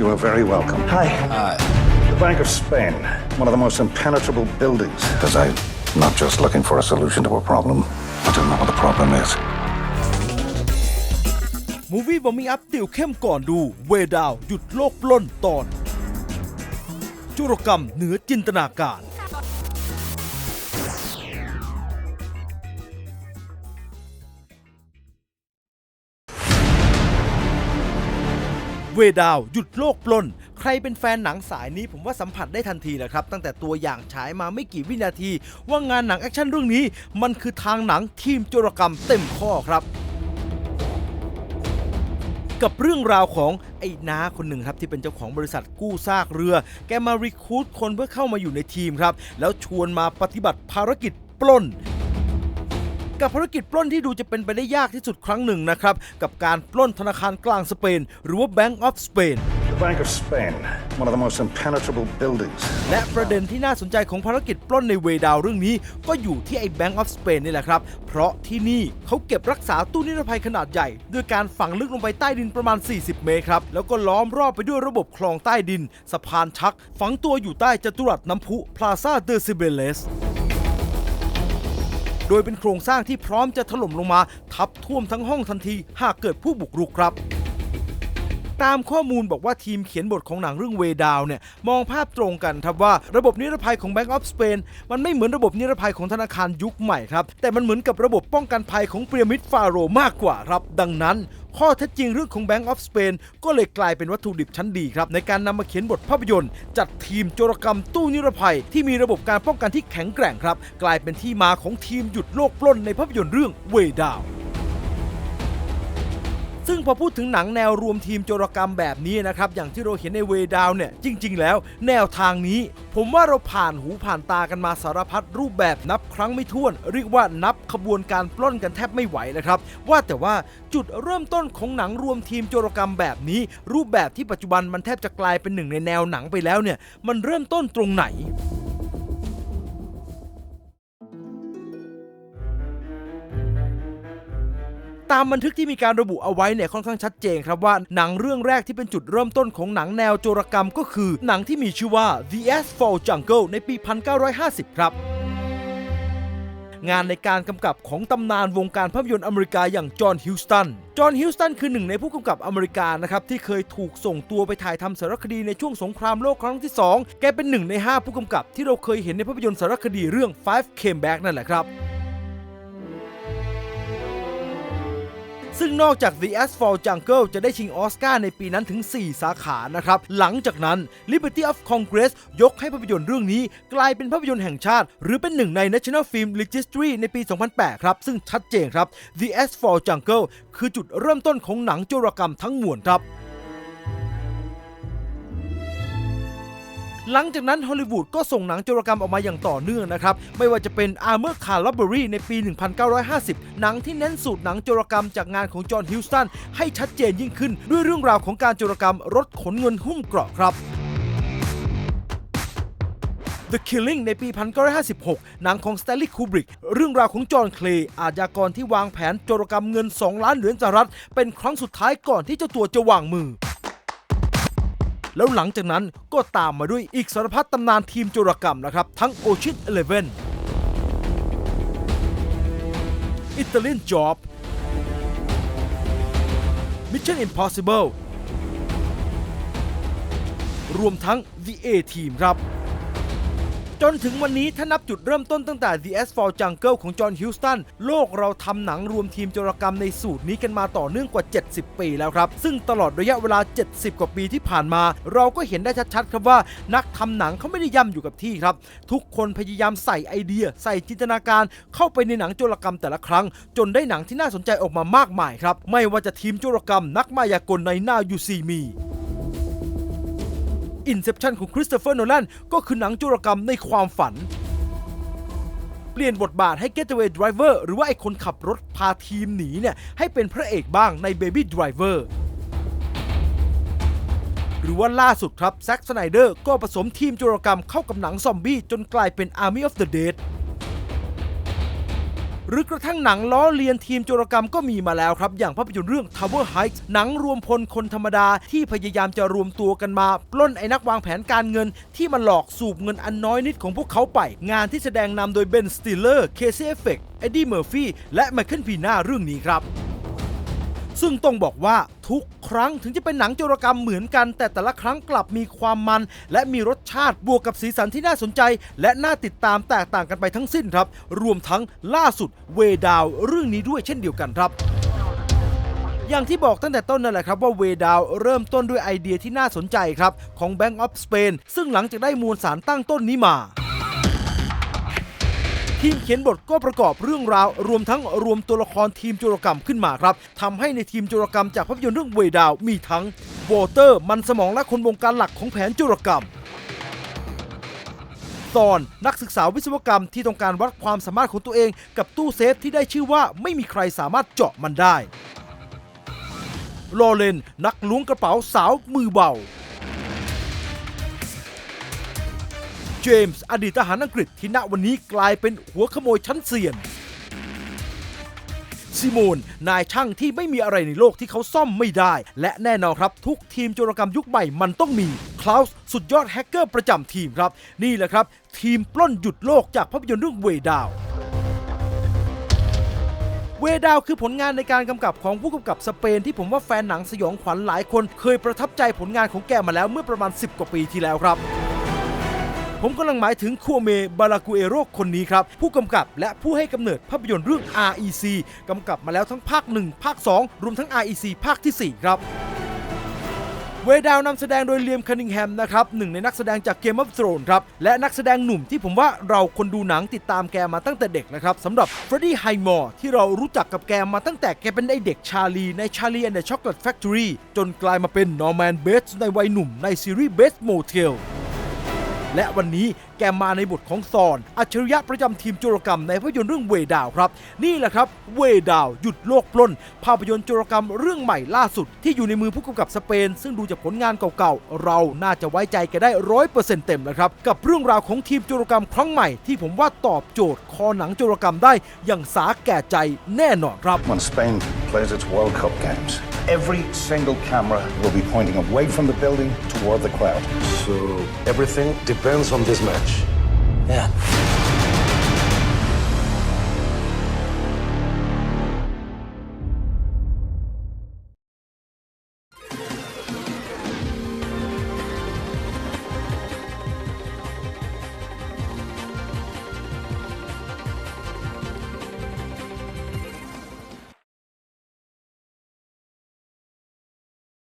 You are very welcome. Hi. The Bank of Spain, one of the most impenetrable buildings. Because I'm not just looking for a solution to a problem, but to know what the problem is. มูวี่บอมีอัพติวเข้มก่อนดู เวดาว หยุดโลกปล้นตอน จุรกรรมเหนือจินตนาการ เวดาวหยุดโลกปล้น ใครเป็นแฟนหนังสายนี้ผมว่าสัมผัสได้ทันทีนะครับ ตั้งแต่ตัวอย่างฉายมาไม่กี่วินาที ว่างานหนังแอคชั่นเรื่องนี้ มันคือทางหนังทีมโจรกรรมเต็มข้อครับ กับเรื่องราวของไอ้น้าคนหนึ่งครับที่เป็นเจ้าของบริษัทกู้ซากเรือ แกมารีคูดคนเพื่อเข้ามาอยู่ในทีมครับ แล้วชวนมาปฏิบัติภารกิจปล้น กับภารกิจปล้นที่ดูจะเป็นไปได้ยากที่สุดครั้งหนึ่งนะครับ กับการปล้นธนาคารกลางสเปน หรือว่า Bank of Spain The Bank of Spain, one of the most impenetrable buildings. และประเด็นที่น่าสนใจของภารกิจปล้นในเวดาวเรื่องนี้ ก็อยู่ที่ไอ้ Bank of Spain นี่แหละครับ เพราะที่นี่เขาเก็บรักษาตู้นิรภัยขนาดใหญ่ ด้วยการฝังลึกลงไปใต้ดินประมาณ 40 เมตรครับ แล้วก็ล้อมรอบไปด้วยระบบคลองใต้ดิน สะพานชัก ฝังตัวอยู่ใต้จัตุรัสน้ำพุ พลาซาเดอซิเบเลส โดยเป็นโครงสร้างที่พร้อมจะถล่มลงมา ทับท่วมทั้งห้องทันที หากเกิดผู้บุกรุกครับ ตามข้อมูลบอกว่าทีมเขียนบทของหนังเรื่องเวดาวเนี่ย มองภาพตรงกันครับว่าระบบนิรภัยของ Bank of Spain มันไม่เหมือนระบบนิรภัยของธนาคารยุคใหม่ครับ แต่มันเหมือนกับระบบป้องกันภัยของพีระมิดฟาโรห์มากกว่าครับ ดังนั้น ข้อเท็จจริงเรื่องของ Bank of Spain ก็เลยกลายเป็นวัตถุดิบชั้นดีครับ ในการนำมาเขียนบทภาพยนตร์ จัดทีมโจรกรรมตู้นิรภัย ที่มีระบบการป้องกันที่แข็งแกร่งครับ กลายเป็นที่มาของทีมหยุดโลกปล้นในภาพยนตร์เรื่องเวดาว ซึ่งพอพูดถึงหนังแนวรวมทีมโจรกรรมแบบนี้นะครับ อย่างที่เราเห็นในเวดาวเนี่ย จริง ๆ แล้ว แนวทางนี้ ผมว่าเราผ่านหูผ่านตากันมาสารพัดรูปแบบนับครั้งไม่ถ้วน เรียกว่านับขบวนการปล้นกันแทบไม่ไหวนะครับ ว่าแต่ว่าจุดเริ่มต้นของหนังรวมทีมโจรกรรมแบบนี้ รูปแบบที่ปัจจุบันมันแทบจะกลายเป็นหนึ่งในแนวหนังไปแล้วเนี่ยมันเริ่มต้นตรงไหน ตามบันทึกที่มีการระบุเอาไว้เนี่ยค่อนข้างชัดเจนครับว่าหนังเรื่องแรกที่เป็นจุดเริ่มต้นของหนังแนวโจรกรรมก็คือ หนังที่มีชื่อว่า The Asphalt Jungle ในปี 1950 ครับงานในการกำกับของตำนานวงการภาพยนตร์อเมริกาอย่างจอห์นฮิวสตัน จอห์นฮิวสตันคือหนึ่งในผู้กำกับอเมริกานะครับที่เคยถูกส่งตัวไปถ่ายทำสารคดีในช่วงสงครามโลกครั้งที่ 2 แกเป็นหนึ่งใน 5 ผู้กำกับที่เราเคยเห็นในภาพยนตร์สารคดีเรื่อง Five Came Back นั่นแหละครับ ซึ่งนอกจาก The Asphalt Jungle จะได้ชิงออสการ์ในปีนั้นถึง 4 สาขานะครับ หลังจากนั้น Liberty of Congress ยกให้ภาพยนตร์เรื่องนี้ กลายเป็นภาพยนตร์แห่งชาติ หรือเป็นหนึ่งใน National Film Registry ในปี 2008 ครับ ซึ่งชัดเจนครับ The Asphalt Jungle คือจุดเริ่มต้นของหนังโจรกรรมทั้งมวลครับ หลังจากนั้นฮอลลีวูดก็ส่งหนังโจรกรรมออกมาอย่างต่อเนื่องนะครับ ไม่ว่าจะเป็น Armor Car Robbery ในปี 1950 หนังที่เน้นสูตรหนังโจรกรรมจากงานของจอห์นฮิวสตันให้ชัดเจนยิ่งขึ้น ด้วยเรื่องราวของการโจรกรรมรถขนเงินหุ้มเกราะครับ The Killing ในปี 1956 หนังของ Stanley Kubrick เรื่องราวของจอห์นเคลย์อาชญากรที่วางแผนโจรกรรมเงิน 2 ล้านเหรียญสหรัฐ เป็นครั้งสุดท้ายก่อนที่เจ้าตัวจะวางมือ แล้วหลังจากนั้นก็ตามมาด้วยอีกสารพัดตำนานทีมโจรกรรมนะครับ ทั้ง Ocean Eleven Italian Job Mission Impossible รวมทั้ง The A Team ครับ จนถึงวันนี้ถ้านับจุดเริ่มต้นตั้งแต่ The Asphalt Jungle ของจอห์นฮิวสตันโลกเราทำหนังรวมทีมโจรกรรมในสูตรนี้กันมาต่อเนื่องกว่า 70 ปีแล้วครับ ซึ่งตลอดระยะเวลา 70 กว่าปีที่ผ่านมา เราก็เห็นได้ชัดๆครับว่า นักทำหนังเขาไม่ได้ย่ำอยู่กับที่ครับ ทุกคนพยายามใส่ไอเดีย ใส่จินตนาการเข้าไปในหนังโจรกรรมแต่ละครั้ง จนได้หนังที่น่าสนใจออกมามากมายครับไม่ว่าจะทีมโจรกรรมนักมายากลในหน้ายูซีมี Inception ของคริสโตเฟอร์โนแลนก็คือหนังจุรกรรมในความฝัน เปลี่ยนบทบาทให้ Getaway Driver หรือว่าไอ้คนขับรถพาทีมหนีเนี่ย ให้เป็นพระเอกบ้างใน Baby Driver หรือว่าล่าสุดครับแซ็กสไนเดอร์ก็ผสมทีมจุรกรรมเข้ากับหนังซอมบี้จนกลายเป็น Army of the Dead หรือกระทั่งหนังล้อเลียนทีมโจรกรรมก็มีมาแล้วครับ อย่างภาพยนตร์เรื่อง Tower Heights หนังรวมพลคนธรรมดาที่พยายามจะรวมตัวกันมาปล้นไอ้นักวางแผนการเงิน ที่มันหลอกสูบเงินอันน้อยนิดของพวกเขาไป งานที่แสดงนำโดยเบนสติลเลอร์เคซี่เอฟเฟกเอ็ดดี้เมอร์ฟี่และไมเคิลพีน่าเรื่องนี้ครับ ซึ่งต้องบอกว่าทุกครั้งถึงจะเป็นหนังโจรกรรมเหมือนกัน แต่แต่ละครั้งกลับมีความมัน และมีรสชาติบวกกับสีสันที่น่าสนใจ และน่าติดตามแตกต่างกันไปทั้งสิ้นครับ รวมทั้งล่าสุดเวดาวเรื่องนี้ด้วยเช่นเดียวกันครับอย่างที่บอกตั้งแต่ต้นนั่นแหละครับว่าเวดาวเริ่มต้นด้วยไอเดียที่น่าสนใจครับ ของ Bank of Spain ซึ่งหลังจากได้มวลสารตั้งต้นนี้มา ทีมเขียนบทก็ประกอบเรื่องราว รวมทั้งรวมตัวละครทีมโจรกรรมขึ้นมาครับทำให้ในทีมโจรกรรมจากภาพยนตร์เรื่องเวดาวมีทั้งโวเตอร์มันสมองและคนวงการหลักของแผนโจรกรรมซอนนักศึกษาวิศวกรรมที่ต้องการวัดความสามารถของตัวเองกับตู้เซฟที่ได้ชื่อว่าไม่มีใครสามารถเจาะมันได้ลอเรนนักล้วงกระเป๋าสาวมือเบา เจมส์อดีตทหารอังกฤษที่ณวันนี้กลายเป็นหัวขโมยชั้นเซียน ซิโมน นายช่างที่ไม่มีอะไรในโลกที่เขาซ่อมไม่ได้ และแน่นอนครับ ทุกทีมโจรกรรมยุคใหม่มันต้องมีคลาวส์สุดยอดแฮกเกอร์ประจำทีมครับ นี่แหละครับ ทีมปล้นหยุดโลกจากภาพยนตร์เรื่องเวดาวเวดาวคือผลงานในการกำกับของผู้กำกับสเปนที่ผมว่าแฟนหนังสยองขวัญหลายคน เคยประทับใจผลงานของแกมาแล้วเมื่อประมาณ 10 กว่าปีที่แล้วครับ ผมกำลังหมายถึงคัวเมบาลากูเอโรคนนี้ครับ ผู้กำกับและผู้ให้กำเนิดภาพยนตร์เรื่อง REC กำกับมาแล้วทั้งภาค 1 ภาค 2 รวมทั้ง REC ภาคทีสี่4 ครับเวดาวนำแสดงโดยเลียมคันิงแฮมนะครับหนึ่งในนักแสดงจากเกม of Thrones ครับ และนักแสดงหนุ่มที่ผมว่าเราคนดูหนังติดตามแกมาตั้งแต่เด็กนะครับสำหรับเฟรดดี้ไฮมอร์ที่เรารู้จักกับแกมาตั้งแต่แกเป็นไอเด็กชาลีใน Charlie and the Chocolate Factory จนกลายมาเป็นนอร์แมนเบสในวัยหนุ่มในซีรีส์ Best Motel และวันนี้แกมาในบทของซอน อัจฉริยะประจำทีมโจรกรรมในภาพยนตร์เรื่องเวดาวครับ นี่แหละครับ เวดาวหยุดโลกปล้น ภาพยนตร์โจรกรรมเรื่องใหม่ล่าสุด ที่อยู่ในมือผู้กำกับสเปน ซึ่งดูจากผลงานเก่าๆ เราน่าจะไว้ใจแกได้ร้อยเปอร์เซ็นต์เต็มแล้วครับ กับเรื่องราวของทีมโจรกรรมครั้งใหม่ที่ผมว่าตอบโจทย์คอหนังโจรกรรมได้อย่างสาแก่ใจแน่นอนครับ When Spain plays its World Cup games, every single camera will be pointing away from the building toward the crowd. So everything depends on this match. Yeah.